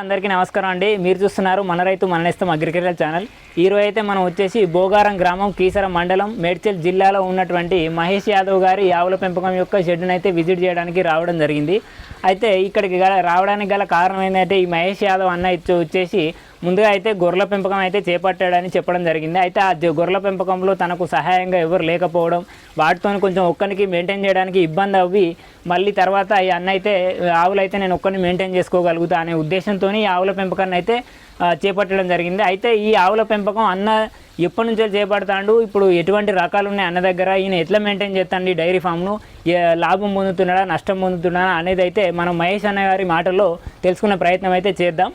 అందరికీ నమస్కారం అండి. మీరు చూస్తున్నారు మన రైతు మన ఇస్తాం అగ్రికల్చర్ ఛానల్. ఈరోజు అయితే మనం వచ్చేసి బోగారం గ్రామం కీసర మండలం మేడ్చల్ జిల్లాలో ఉన్నటువంటి మహేష్ యాదవ్ గారి ఆవుల పెంపకం యొక్క షెడ్డును అయితే విజిట్ చేయడానికి రావడం జరిగింది. అయితే ఇక్కడికి గల రావడానికి గల కారణం ఏంటంటే ఈ మహేష్ యాదవ్ అన్న వచ్చేసి ముందుగా అయితే గొర్రెల పెంపకం అయితే చేపట్టాడని చెప్పడం జరిగింది. అయితే ఆ గొర్రెల పెంపకంలో తనకు సహాయంగా ఎవరు లేకపోవడం వాటితో కొంచెం ఒక్కరికి మెయింటైన్ చేయడానికి ఇబ్బంది అవ్వి మళ్ళీ తర్వాత ఈ అన్న అయితే ఆవులు అయితే నేను ఒక్కరిని మెయింటైన్ చేసుకోగలుగుతా అనే ఉద్దేశంతో ఈ ఆవుల పెంపకాన్ని అయితే చేపట్టడం జరిగింది. అయితే ఈ ఆవుల పెంపకం అన్న ఎప్పటి నుంచో చేపడతాడు. ఇప్పుడు ఎటువంటి రకాలు ఉన్నాయి అన్న దగ్గర? ఈయన ఎట్లా మెయింటైన్ చేస్తాడు ఈ డైరీ ఫామ్ను? లాభం పొందుతున్నాడా? నష్టం పొందుతున్నాడా? అనేది అయితే మనం మహేష్ అన్న గారి మాటల్లో తెలుసుకునే ప్రయత్నం అయితే చేద్దాం.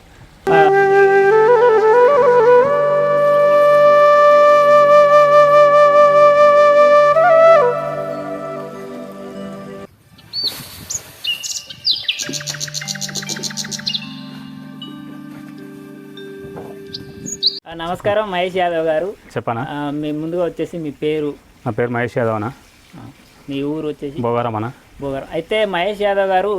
నమస్కారం మహేష్ యాదవ్ గారు. చెప్పనా? మీ ముందుగా వచ్చేసి మీ పేరు. నా పేరు మహేష్ యాదవ్ అన్న మీ ఊరు వచ్చేసి? బొగారం అన్న బోగారు. అయితే మహేష్ యాదవ్ గారు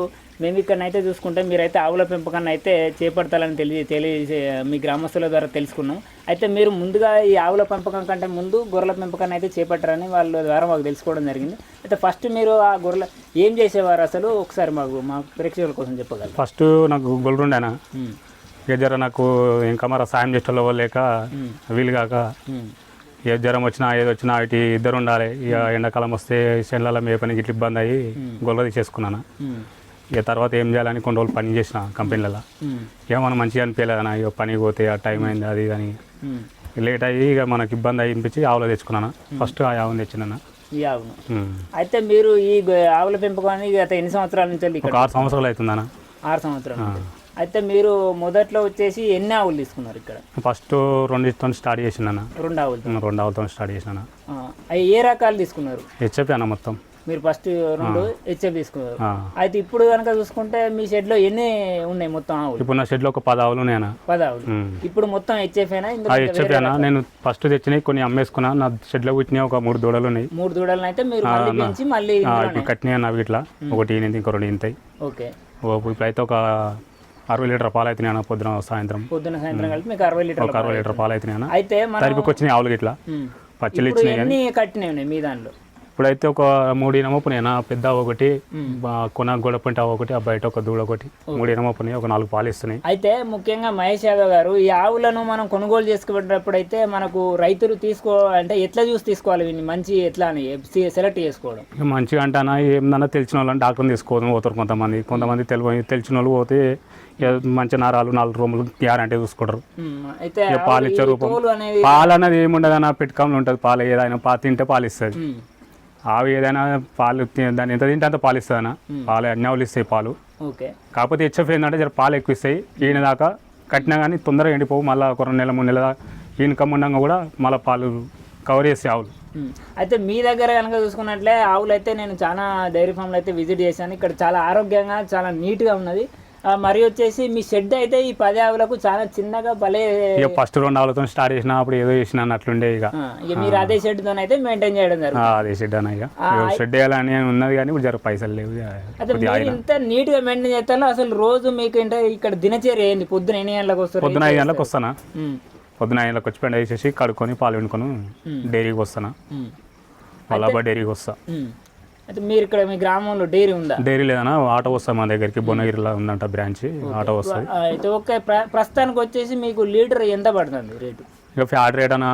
మేము ఇక్కడనైతే చూసుకుంటే మీరైతే ఆవుల పెంపకాన్ని అయితే చేపడతారని తెలియ తెలియ మీ గ్రామస్తుల ద్వారా తెలుసుకున్నాం. అయితే మీరు ముందుగా ఈ ఆవుల పెంపకం కంటే ముందు గొర్రెల పెంపకాన్ని అయితే చేపట్టారని వాళ్ళ ద్వారా మాకు తెలుసుకోవడం జరిగింది. అయితే ఫస్ట్ మీరు ఆ గొర్రెల ఏం చేసేవారు అసలు? ఒకసారి మాకు మా ప్రేక్షకుల కోసం చెప్పగలరు? ఫస్ట్ నాకు గొల్లుండేనా ఇక జర నాకు ఇంకా మరి సాయం ఎవరు లేక వీలు కాక ఏ జ్వరం వచ్చినా ఏది వచ్చినా ఇటు ఇద్దరు ఉండాలి. ఇక ఎండాకాలం వస్తే చెట్ల మేపనికి ఇట్లా ఇబ్బంది అయ్యి గొల్ల తీసేసుకున్నాను ఇక తర్వాత ఏం చేయాలని కొన్ని రోజులు పని చేసిన కంపెనీలలో. మనం మంచిగా అనిపించలేదన్న ఇక పనికి పోతే ఆ టైం అయింది అది అని. లేట్ అయ్యి ఇక మనకి ఇబ్బంది అయ్యింపించి ఆవులో తెచ్చుకున్నాను. ఫస్ట్ ఆ ఆవును తెచ్చినాను ఈ ఆవును. అయితే మీరు ఈ ఆవుల పెంపకాన్ని గత ఎన్ని సంవత్సరాల నుంచి ఆరు సంవత్సరాలు అవుతుందన్న. ఆరు సంవత్సరాల అయితే మీరు మొదట్లో వచ్చేసి ఎన్ని ఆవులు తీసుకున్నారు ఇక్కడ? ఫస్ట్ రెండుతో స్టార్ట్ చేసినాను రెండు ఆవులు. రెండు ఆవులతో స్టార్ట్ చేసినాను అవి ఏ రకాలు తీసుకున్నారు? హెచ్ఎపి అన్న మొత్తం. మీరు ఫస్ట్ రెండు హెచ్ఎఫ్ తీసుకున్నారు. అయితే ఇప్పుడు కనుక చూసుకుంటే మీ షెడ్లో ఎన్ని ఉన్నాయి మొత్తం ఆవులు? ఇప్పుడు నా షెడ్లో ఒక పది ఆవులు ఉన్నాయన్న. పది ఆవులు ఇప్పుడు మొత్తం హెచ్ఎఫ్ అయినా అన్న నేను ఫస్ట్ తెచ్చినాయి కొన్ని అమ్మేసుకున్నా. నా షెడ్లో పుట్టినాయి ఒక మూడు దూడలు ఉన్నాయి. మూడు దూడలను అయితే మీరు మళ్ళీ కట్టినాయి అన్న ఇట్లా. ఒకటి ఇంకో రెండు ఇంతాయి. ఓకే. ఇప్పుడైతే ఒక అరవై లీటర్ పాలు అన్న పొద్దున సాయంత్రం? పొద్దున సాయంత్రం కలిపి మీకు అరవై లీటర్ల ఒక అరవై లీటర్ పాలు అన్న అయితే మనం తరిపికి వచ్చినాయి ఆవులు ఇట్లా ఇప్పుడు ఇచ్చినాయి కట్టినవి మీ దాంట్లో? ఇప్పుడైతే ఒక మూడు ఇనమోపునాయి అన్న పెద్ద ఒకటి కొన గొడవ పంట ఒకటి ఆ బయట ఒక దూడ ఒకటి. మూడు ఇనమోపునాయి ఒక నాలుగు పాలు ఇస్తున్నాయి. అయితే ముఖ్యంగా మహేష్ యాదవ్ గారు ఈ ఆవులను మనం కొనుగోలు చేసుకునేటప్పుడు అయితే మనకు రైతులు తీసుకో అంటే ఎట్లా చూసి తీసుకోవాలి వీటిని మంచి ఎట్లా అని సెలెక్ట్ చేసుకోవడం? మంచిగా అంటానా? ఏమన్నా తెలిసిన వాళ్ళని డాక్టర్ని తీసుకోవడం పోతారు కొంతమంది. కొంతమంది తెలియ తెలిసిన వాళ్ళు పోతే మంచి నారాలు నాలుగు రూములు గ్యారంటీ చూసుకుంటారు. ఇక పాలు ఇచ్చే రూపం. అనేది పాలు అన్నది ఏముండదు అన్న పెట్టుకంలో ఉంటుంది. పాలు ఏదైనా పా తింటే పాలు ఇస్తుంది. ఆవు ఏదైనా పాలు దాన్ని ఎంత తింటే అంత పాలు ఇస్తుంది అన్న. పాలు అన్ని ఆవులు ఇస్తాయి పాలు. కాకపోతే హెచ్ఎఫ్ ఏంటంటే జర పాలు ఎక్కువ ఇస్తాయి. ఈయన దాకా కట్టినా కానీ తొందరగా ఎండిపోవు. మళ్ళీ ఒక రెండు నెలల మూడు నెలల ఈయన ఉండగా కూడా మళ్ళీ పాలు కవర్ చేస్తాయి ఆవులు. అయితే మీ దగ్గర కనుక చూసుకున్నట్లే ఆవులు అయితే నేను చాలా డైరీ ఫామ్లో అయితే విజిట్ చేశాను. ఇక్కడ చాలా ఆరోగ్యంగా చాలా నీట్గా ఉన్నది. మరి వచ్చేసి మీ షెడ్ అయితే ఈ పది ఆవులకు చాలా చిన్నగా భలే ఇక ఫస్ట్ రెండు ఆవులతో స్టార్ట్ చేసిన అప్పుడు ఏదో చేసిన అన్నట్లుండే ఇక. ఇక మీరు అదే షెడ్తో అయితే మెయింటైన్ చేయడం జరుగుతుంది. అదే షెడ్ అన్న ఇక. షెడ్ వేయాలని ఉన్నది కానీ ఇప్పుడు జర పైసలు లేవు ఇంత నీట్గా మెయింటైన్ చేస్తారో అసలు రోజు మీకు ఏంటో ఇక్కడ దినచర్య ఏంది? పొద్దున ఎన్ని గంటలకు వస్తారు? పొద్దున ఐదు గంటలకు వస్తానా? పొద్దున ఐదు గంటలకు వచ్చి పెండ వేసేసి కడుక్కొని పాలు వండుకొని డైరీకి వస్తానా? మళ్ళా డైరీకి వస్తా. అయితే మీరు ఇక్కడ మీ గ్రామంలో డైరీ ఉందా? డైరీ లేదన్నా ఆటో వస్తా మా దగ్గరికి. భువనగిరిలో ఉందంట బ్రాంచ్ ఆటో వస్తుంది. ఆ, అయితే ప్ర- ప్రస్తుతానికి వచ్చేసి మీకు లీటర్ ఎంత పడుతుంది రేటు? ఇక ఫ్యాట్ రేట్ అన్న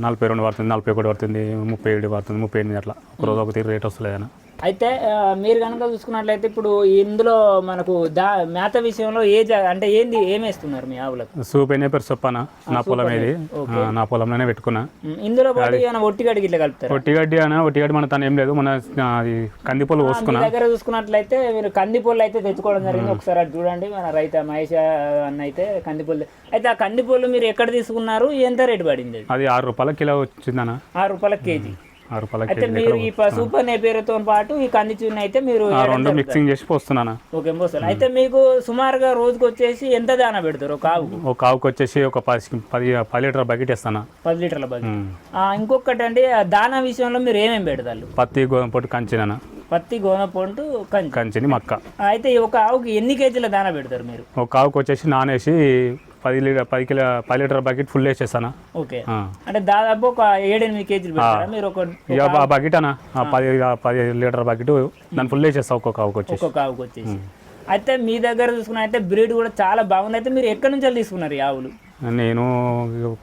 నలభై రెండు పడుతుంది నలభై ఒకటి పడుతుంది ముప్పై ఏడు పడుతుంది ముప్పై ఎనిమిది అట్లా. ఒక రోజు ఒక తీరు రేట్ వస్తలేదు అన్న. అయితే మీరు కనుక చూసుకున్నట్లయితే ఇప్పుడు ఇందులో మనకు దా మేత విషయంలో ఏ అంటే ఏంది ఏమేస్తున్నారు మీ ఆవులకు? సూప్ అయినా పేరు సొప్పన నా పొలం ఆ, నా పొలంలోనే పెట్టుకున్నా. ఇందులో ఒట్టిగడికి ఇట్లా కలుపుతారు? ఒట్టిగడ్డి అన్న ఒట్టిగడ్డి మన తను ఏం లేదు. మన ఆ, అది కందిపొలు మీ పోసుకున్నా. దగ్గర చూసుకున్నట్లయితే మీరు కందిపొల్లు అయితే తెచ్చుకోవడం జరిగింది. ఒకసారి అటు చూడండి. మన రైత మహేష్ అన్న అయితే కందిపొల్లు. అయితే ఆ కందిపొల్లు మీరు ఎక్కడ తీసుకున్నారు? ఎంత రేటు పడింది అది? అది ఆరు రూపాయల కిలో వచ్చిందన్న. ఆరు రూపాయల కేజీ. అయితే మీరు ఈ సూపర్ నేపేరుతో పాటు ఈ కంది చూన్న అయితే మీరు రెండు మిక్సింగ్ చేసి పోస్తున్నాను. ఓకే మోస్తారు అయితే మీకు సుమారుగా రోజుకి వచ్చేసి ఎంత దానా పెడతారు ఒక ఆవుకు ఒక ఆవుకి వచ్చేసి ఒక పది పది పది లీటర్ బకెట్ ఇస్తాను పది లీటర్ల బగ్గి ఇంకొకటి అండి దానా విషయంలో మీరు ఏమేమి పెడతారు? పత్తి గోధుమ పొట్టు కంచినన్న పత్తి గోన పొంటు కంచి. కంచిని మక్క. అయితే ఒక ఆవుకి ఎన్ని కేజీల దానా పెడతారు మీరు? ఒక కావుకి వచ్చేసి నానేసి పది లీటర్ పది కిలో పది లీటర్ బకెట్ ఫుల్ వేసేస్తాను? ఓకే. అంటే దాదాపు ఒక ఏడెనిమిది కేజీలు మీరు ఒక ఇక బకెట్ అన్న పది పది లీటర్ బకెట్ దాన్ని ఫుల్ వేసేస్తా ఒక్కొక్క కావుకి వచ్చేసి. ఒక్కొక్క ఆవుకి వచ్చేసి. అయితే మీ దగ్గర చూసుకున్న అయితే బ్రీడ్ కూడా చాలా బాగుంది. అయితే మీరు ఎక్కడి నుంచి తీసుకున్నారు ఈ ఆవులు? నేను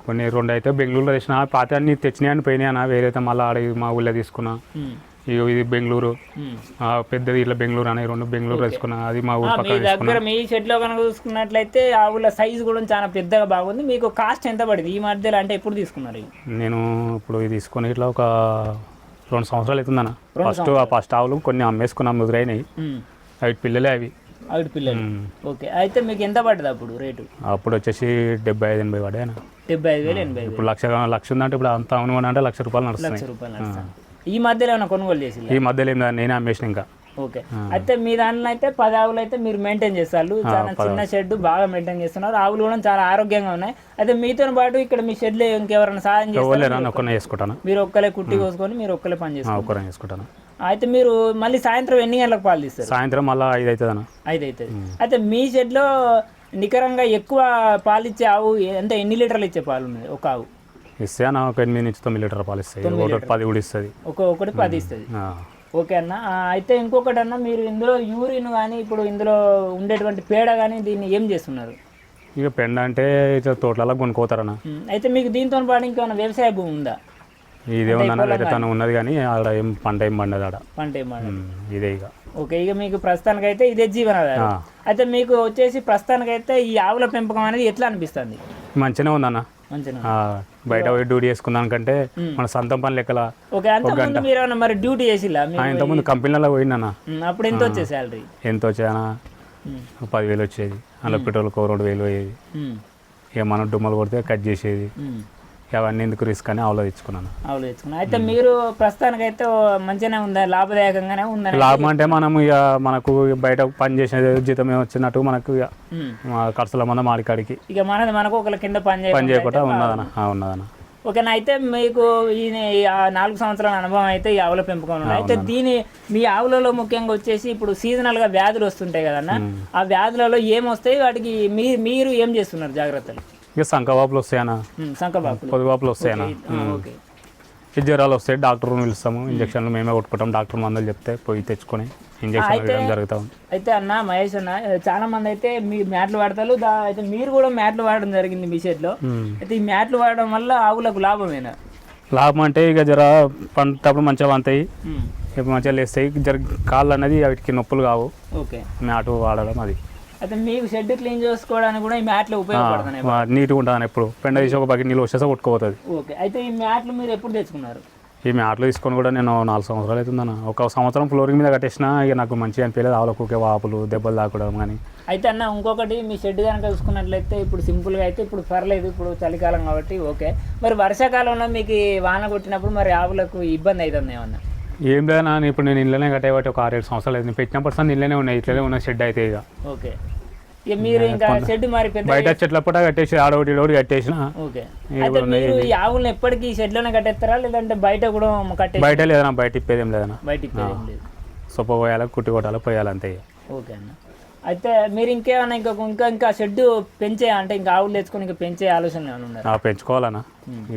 కొన్ని రెండు అయితే బెంగళూరులో తెచ్చిన పాత అన్ని తెచ్చినాయని పోయినాయన వేరే అయితే మళ్ళీ ఆడ మా ఊళ్ళో తీసుకున్నా. ఇది బెంగళూరు. ఆ పెద్దది ఇట్లా బెంగళూరు అని రెండు బెంగళూరు తీసుకున్నా అది మా ఊరు ఆ, మీ దగ్గర మీ షెడ్లో కనుక చూసుకున్నట్లయితే ఆవుల సైజు కూడా చాలా పెద్దగా బాగుంది. మీకు కాస్ట్ ఎంత పడింది? ఈ మధ్యలో అంటే ఎప్పుడు తీసుకున్నారు? నేను ఇప్పుడు ఇది తీసుకొని ఇట్లా ఒక రెండు సంవత్సరాలు అవుతుందన్న. ఫస్ట్ ఆ ఫస్ట్ ఆవులు కొన్ని అమ్మేసుకున్నాం ముదురైనవి. అవి పిల్లలే అవి. ఆవిడ పిల్లలు. ఓకే. అయితే మీకు ఎంత పడ్డది అప్పుడు రేటు? అప్పుడు వచ్చేసి డెబ్బై ఐదు ఎనభై పడాయన డెబ్బై ఐదు వేలు ఎనభై ఇప్పుడు లక్ష లక్ష ఉందంటే ఇప్పుడు అంత అవును అంటే లక్ష రూపాయలు నడుస్తున్నాయి. లక్ష రూపాయలు ఈ మధ్యలో ఏమైనా కొనుగోలు చేసి ఈ మధ్యలో ఏం నేనే అమ్మేసిన ఇంకా. ఓకే. అయితే మీ దాంట్లో అయితే పది ఆవులు అయితే మీరు మెయింటైన్ చేస్తారు. చాలా చిన్న షెడ్ బాగా మెయింటైన్ చేస్తున్నారు. ఆవులు కూడా చాలా ఆరోగ్యంగా ఉన్నాయి. అయితే మీతో పాటు ఇక్కడ మీ షెడ్లో ఇంకెవరైనా సహాయం చేస్తారు? ఇవ్వలేరా ఒక్కనే చేసుకుంటాను? మీరు ఒక్కలే కుట్టి కోసుకొని మీరు ఒక్కలే పని చేస్తారు అయితే మీరు మళ్ళీ సాయంత్రం ఎన్ని గంటలకు పాలు తీస్తారు? సాయంత్రం మళ్ళీ ఐదు అవుతుంది ఐదు అవుతుంది. అయితే మీ షెడ్లో నికరంగా ఎక్కువ పాలు ఇచ్చే ఆవు ఎంత ఎన్ని లీటర్లు ఇచ్చే పాలు ఉన్నాయి ఒక ఆవు? ఇస్తే అన్న ఒక ఎనిమిది నుంచి తొమ్మిది లీటర్ పాలు ఇస్తాయి. ఒకటి పది కూడా ఇస్తుంది. ఒక ఒకటి పది ఇస్తుంది. ఓకే అన్న. అయితే ఇంకొకటి అన్న మీరు ఇందులో యూరిన్ కానీ ఇప్పుడు ఇందులో ఉండేటువంటి పేడ కానీ దీన్ని ఏం చేస్తున్నారు? ఇక పెండ అంటే తోటలలో కొనుక్కోతారన్న అయితే మీకు దీంతో పాటు ఇంకేమైనా వ్యవసాయ భూమి ఉందా? ఇదే ఉందన్న వేరే తను ఉన్నది కానీ ఆడ ఏం పంట ఏం పండదు ఆడ. పంట ఏమన్నా ఉమ్, ఇదే ఇక. ఓకే ఇక మీకు ప్రస్తుతానికైతే ఇదే జీవనాధారం. అయితే మీకు వచ్చేసి ప్రస్తుతానికైతే ఈ ఆవుల పెంపకం అనేది ఎట్లా అనిపిస్తుంది? ఉందన్న. మంచిగా ఆ, బయట పోయి డ్యూటీ చేసుకుందాం కంటే మన సొంతం పని లెక్కల మీరు డ్యూటీ చేసిలా కంపెనీలలో పోయిందన్న ఉమ్, అప్పుడు ఎంత వచ్చే శాలరీ ఎంత పదివేలు వచ్చేది. అలా పెట్రోల్కి ఒక రెండు వేలు పోయేది. ఇక మనం డుమ్మలు కొడితే కట్ చేసేది. అవన్నీ ఎందుకు రిస్క్ అని ఆవులు తెచ్చుకున్నా అయితే మీరు ప్రస్తుతానికైతే మంచిగానే ఉందా? లాభదాయకంగానే ఉందని లాభం అంటే మనం ఇక మనకు బయట పని చేసే జీతం వచ్చినట్టు మనకు ఇక ఖర్చుల మంద మాడికాడికి ఇక మనది మనకు ఒకళ్ళ కింద పని పని చేయకుండా ఉన్నదన్న ఉన్నదన్న ఓకేనా అయితే మీకు ఈ నాలుగు సంవత్సరాల అనుభవం అయితే ఈ ఆవుల పెంపకం ఉంది. అయితే దీని మీ ఆవులలో ముఖ్యంగా వచ్చేసి ఇప్పుడు సీజనల్గా వ్యాధులు వస్తుంటాయి కదన్న? ఆ వ్యాధులలో ఏం వస్తాయి వాటికి మీ మీరు ఏం చేస్తున్నారు జాగ్రత్తలు? ఇక సంకవాపులు వస్తాయన్న ఉమ్, సంకబాకులు పొదువాపులు ఓకే. ఈ జ్వరాలు వస్తాయి డాక్టర్ని పిలుస్తాము ఇంజక్షన్లు మేమే కొట్టుకుంటాం డాక్టర్ మందులు చెప్తే పోయి తెచ్చుకొని ఇంజక్షన్లు వేయడం జరుగుతూ ఉంది. అయితే అన్న మహేష్ అన్న చాలా మంది అయితే మీ మ్యాట్లు వాడతారు అయితే మీరు కూడా మ్యాట్లు వాడడం జరిగింది మీ షెడ్లో. అయితే ఈ మ్యాట్లు వాడడం వల్ల ఆవులకు లాభమేనా? లాభం అంటే ఇక జర పంటప్పుడు మంచిగా వంతాయి మంచిగా లేస్తాయి. జర కాళ్ళు అనేది వాటికి నొప్పులు కావు. ఓకే. మ్యాటు వాడడం అది. అయితే మీకు షెడ్ క్లీన్ చేసుకోవడానికి కూడా ఈ మ్యాట్లు ఉపయోగపడుతున్నాయి నీట్గా ఉంటుంది ఎప్పుడు పెండ తీసి ఒక బకెట్ నీళ్ళు వచ్చేస్తే కొట్టుకుపోతుంది. ఓకే. అయితే ఈ మ్యాట్లు మీరు ఎప్పుడు తెచ్చుకున్నారు? ఈ మ్యాట్లు తీసుకొని కూడా నేను నాలుగు సంవత్సరాలు అవుతుందన్న. ఒక సంవత్సరం ఫ్లోరింగ్ మీద కట్టేసిన ఇక నాకు మంచిగా అనిపించలేదు. ఆవులకు ఊరికే వాపులు దెబ్బలు తాకడం కానీ అయితే అన్న ఇంకొకటి మీ షెడ్ కనుక చూసుకున్నట్లయితే ఇప్పుడు సింపుల్గా అయితే ఇప్పుడు పర్లేదు. ఇప్పుడు చలికాలం కాబట్టి ఓకే. మరి వర్షాకాలంలో మీకు వాన కొట్టినప్పుడు మరి ఆవులకు ఇబ్బంది అవుతుంది ఏమన్నా ఏం లేదన్నా ఇప్పుడు నేను ఇళ్ళనే కట్టేవాటి ఒక ఆరేడు సంవత్సరాలు అయింది. పెట్టినప్పుడు సార్ ఇళ్ళనే ఉన్నాయి ఇట్లనే ఉన్న షెడ్ అయితే ఇక. ఓకే. ఇక మీరు ఇంకా షెడ్ మరి పెద్ద బయట చెట్ల పూట కట్టేసి ఆడోటి ఇడోటి కట్టేసిన ఓకే. అయితే మీరు ఈ ఆవులను ఎప్పటికీ ఈ షెడ్లోనే కట్టేస్తారా? లేదంటే బయట కూడా కట్టే బయట లేదన్నా. బయట ఇప్పేది లేదన్నా లేదు. సొప్ప పోయాలి కుట్టి కొట్టాలి పోయాలి అంతే. ఓకే అన్న. అయితే మీరు ఇంకేమైనా ఇంకా ఇంకా ఇంకా షెడ్ పెంచే అంటే ఇంకా ఆవులు తెచ్చుకొని ఇంకా పెంచే ఆలోచన పెంచుకోవాలన్నా.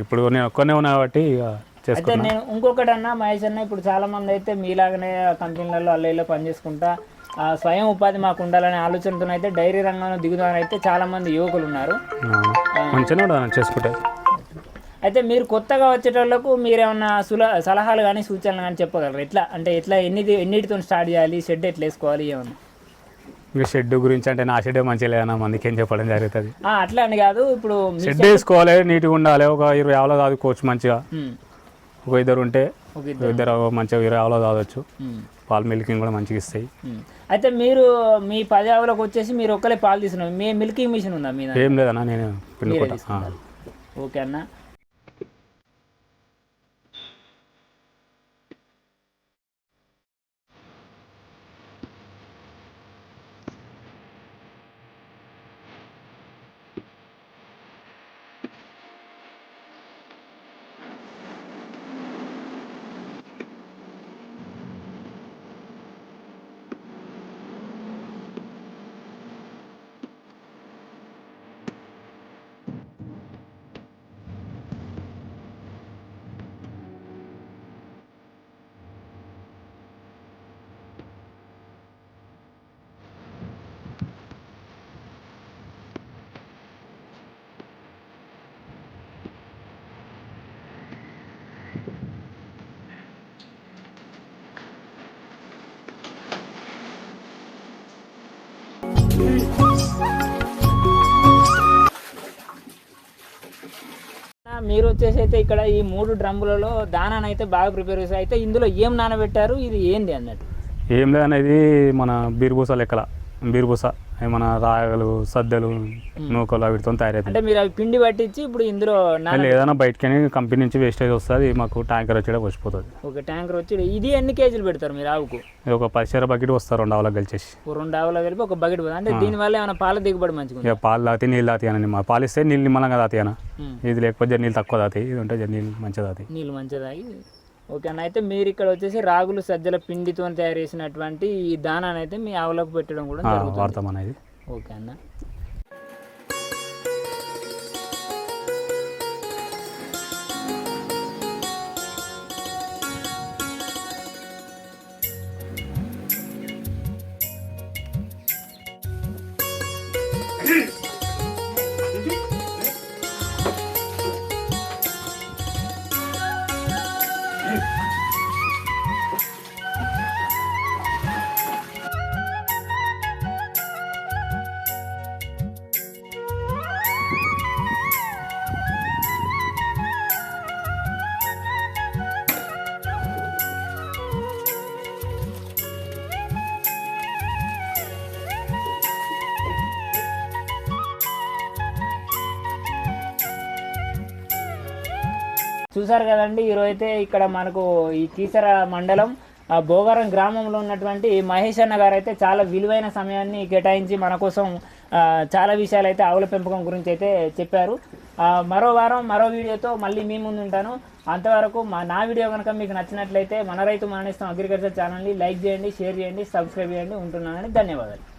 ఇప్పుడు నేను ఒక్కనే ఉన్నా కాబట్టి ఇక అయితే నేను ఇంకొకటి అన్న మహేష్ అన్న ఇప్పుడు చాలా మంది అయితే మీలాగనే కంపెనీలలో అల్ల ఇలా పనిచేసుకుంటా ఆ, స్వయం ఉపాధి మాకు ఉండాలనే ఆలోచనతో అయితే డైరీ రంగంలో దిగుదామని అయితే చాలా మంది యువకులు ఉన్నారు. అయితే మీరు కొత్తగా వచ్చేటోళ్ళకు మీరేమన్నా సుల సలహాలు కానీ సూచనలు కానీ చెప్పగలరు? ఎట్లా? అంటే ఎట్లా ఎన్ని ఎన్నిటితో స్టార్ట్ చేయాలి? షెడ్ ఎట్లా వేసుకోవాలి? ఏమన్నా? ఇంకా షెడ్ గురించి అంటే నా షెడ్ మంచిగా లేదన్నా మందికి ఏం చెప్పడం జరుగుతుంది. అట్లా అని కాదు ఇప్పుడు మీ- షెడ్ వేసుకోవాలి నీట్గా ఉండాలి ఒక ఇరవై ఆవులో చదువుకోవచ్చు మంచిగా. ఉమ్, ఒక ఇద్దరు ఉంటే ఇద్దరు మంచిగా ఇరవై ఆవులో ఉమ్, పాలు మిల్కింగ్ కూడా మంచిగా ఇస్తాయి. అయితే మీరు మీ పది ఆవులకు వచ్చేసి మీరు ఒక్కలే పాలు తీసుకున్నారు. మీ మిల్కింగ్ మిషన్ ఉందా మీ దగ్గర? ఏం లేదన్నా నేను. ఓకే అన్న. మీరు వచ్చేసి అయితే ఇక్కడ ఈ మూడు డ్రమ్ములలో దానాన్ని అయితే బాగా ప్రిపేర్ చేసి అయితే ఇందులో ఏం నానబెట్టారు? ఇది ఏంది అన్నట్టు? ఏం లేదనేది మన బీర్బూస లెక్కల. బీర్బూస. మన రాగలు సద్దెలు నూకలు వీటితో తయారవుతుంది అంటే మీరు అవి పిండి పట్టించి ఇప్పుడు ఇందులో ఏదైనా బయటకని కంపెనీ నుంచి వేస్టేజ్ వస్తుంది మాకు ట్యాంకర్ వచ్చి వచ్చిపోతుంది ఒక ట్యాంకర్ వచ్చి ఇది ఎన్ని కేజీలు పెడతారు మీరు ఆవుకు? ఇది ఒక పదిసేర బకెట్ వస్తారు రెండు ఆవులకు కలిసేసి రెండు ఆవులు కలిపి ఒక బకెట్ అంటే దీనివల్ల ఏమైనా పాల దిగుబడి మంచిగా ఇక పాలు తాతి నీళ్ళు తాతి అని మా పాలు ఇస్తే నీళ్ళు నిమ్మలంగా తాతి అన్న ఉమ్. ఇది లేకపోతే నీళ్ళు తక్కువ తాతాయి ఇది ఉంటే నీళ్ళు మంచిగా తాతాయి నీళ్ళు మంచిదాగి ఓకే అన్న. అయితే మీరు ఇక్కడ వచ్చేసి రాగులు సజ్జల పిండితో తయారు చేసినటువంటి ఈ దానాన్ని అయితే మీ ఆవులకు పెట్టడం కూడా జరుగుతుంది. ఓకే అన్న. చూసారు కదండి ఈరోజు అయితే ఇక్కడ మనకు ఈ కీసర మండలం భోగారం గ్రామంలో ఉన్నటువంటి మహేష్ అన్న గారు అయితే చాలా విలువైన సమయాన్ని కేటాయించి మన కోసం చాలా విషయాలు అయితే ఆవుల పెంపకం గురించి అయితే చెప్పారు మరో వారం మరో వీడియోతో మళ్ళీ మీ ముందు ఉంటాను. అంతవరకు మా నా వీడియో కనుక మీకు నచ్చినట్లయితే మన రైతు మానేస్తాం అగ్రికల్చర్ ఛానల్ని లైక్ చేయండి షేర్ చేయండి సబ్స్క్రైబ్ చేయండి. ఉంటున్నానని ధన్యవాదాలు.